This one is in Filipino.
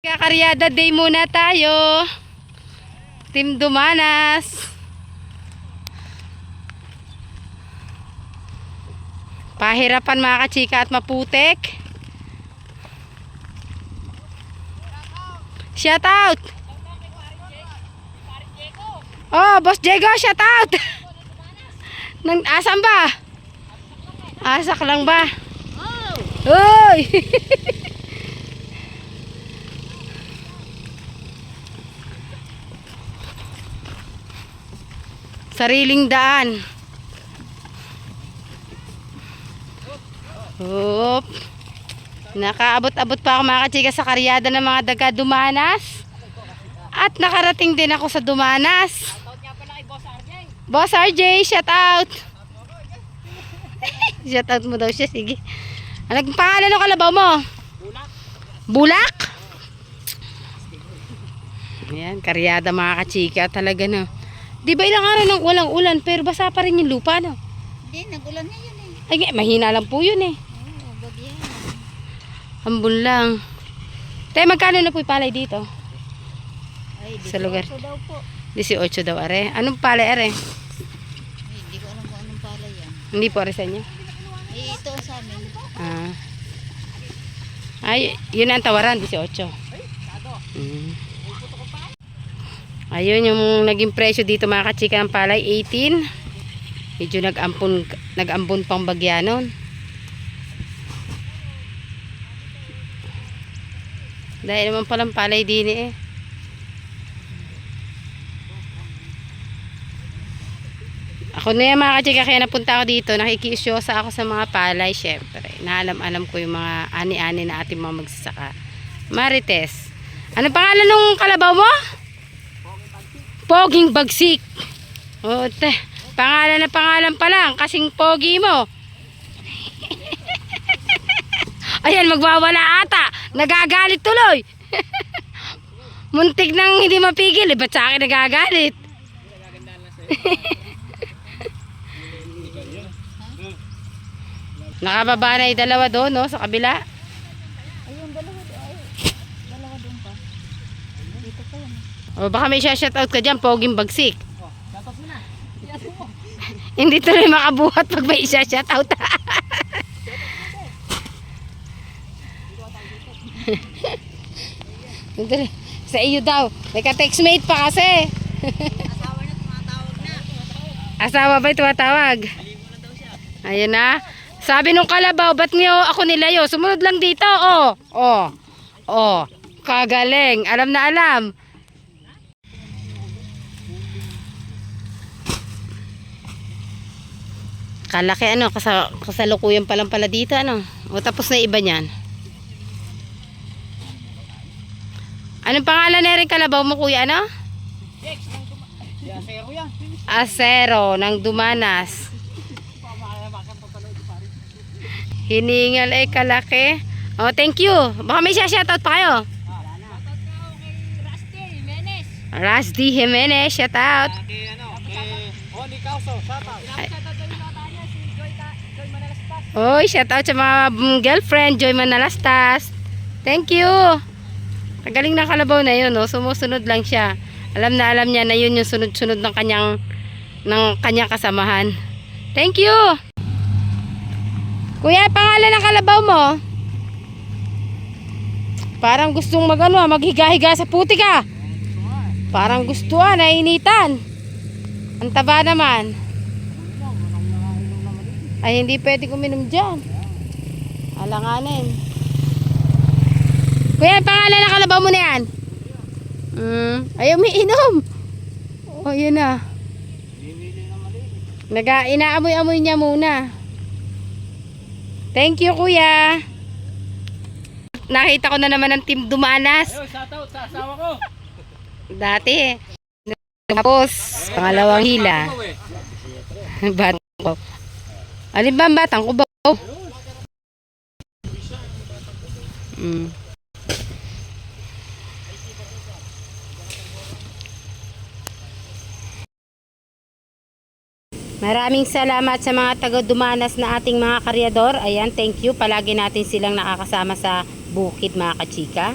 Kakaryada day muna tayo. Team Dumanas. Pahirapan mga kachika at maputek. Shout out! Oh, Boss Diego, shout out! Nang, asan ba? Asak lang ba? Uy! Sariling daan. Hop. Nakaabot-abot pa ako mga kachika sa karyada ng mga daga Dumanas. At nakarating din ako sa Dumanas. Boss RJ, shout out. shout out mo daw siya, sige. Anong pangalan ng kalabaw mo? Bulak. Ayan, karyada mga kachika talaga no. Di ba ilang araw nang walang ulan pero basa pa rin yung lupa no? Hindi, nagulan ngayon eh. Ay, mahina lang po yun eh. Oo, bagyan. Hambun lang. Tay, magkano na po yung palay dito? Ay, di Sa lugar. daw po. 18 daw are. Anong palay are? Ay, hindi ko alam kung anong pala yan. Hindi po are sa inyo. Eh, ito sa amin. Ah. Ay, yun ang tawaran, 18. Mm. Ayun yung naging presyo dito mga kachika ng palay, 18. Medyo nag-ampon, nag-ambon pang bagyanon. Dahil naman palang palay din eh. Ako na yan mga kachika, kaya napunta ako dito, nakikiusyosa ako sa mga palay, syempre. Naalam-alam ko yung mga ani-ani na ating mga magsasaka. Marites. Ano pangalan nung kalabaw mo? Poging Bagsik. O, te, pangalan na pangalan pa lang, kasing pogi mo. Ayan, magwawala ata. Nagagalit tuloy. Muntik nang hindi mapigil. Eh, ba't sa akin nagagalit? Nakababa na yung dalawa doon, no? Sa kabila. Ayun, dalawa doon. Ay, dalawa doon pa. Dito yan. O baka may shoutout ka dyan, poging bagsik. Hindi tuloy makabuhat pag may isa shoutout. Hindi, Sa iyo daw. May ka-textmate pa kasi. Asawa na tumatawag na. Asawa ba'y tumatawag? Ayun na. Sabi nung kalabaw, ba't niyo ako nilayo? Sumunod lang dito, oh. Oh. Oh. Kagaling. Alam na alam. Kalaki ano, kasa, kasalukuyan pa lang pala dito, ano. O tapos na iba niyan. Anong pangalan na rin kalabaw mo, kuya, ano? Asero ng Dumanas. Hiningal ay kalaki. Oh, thank you. Baka may shoutout pa kayo. Rusty Jimenez, shout out. Oy, shout out sa mga mm, girlfriend, Joy Manalastas. Thank you. Kagaling na kalabaw na yun, no? sumusunod lang siya. Alam na alam niya na yun yung sunod-sunod ng kanyang ng kanyang kasamahan. Thank you. Kuya, pangalan ng kalabaw mo? Parang gustong magano, ah, maghiga-higa sa putik ah. Parang gusto ah, nainitan. Ang taba naman. Ay, hindi pwede uminom dyan. Alanganin. Kuya, pangalan ng kalabaw mo na yan? Mm, ayaw may inom. Oh, yun na. Naga, inaamoy-amoy niya muna. Thank you, kuya. Nakita ko na naman ang team Dumanas. Shoutout sa asawa ko. Dati. Tapos, pangalawang hila. Batang ko. Alin ba ang batang ko ba? Mm. Maraming salamat sa mga taga-dumanas na ating mga karyador. Ayan, thank you. Palagi natin silang nakakasama sa bukid mga kachika.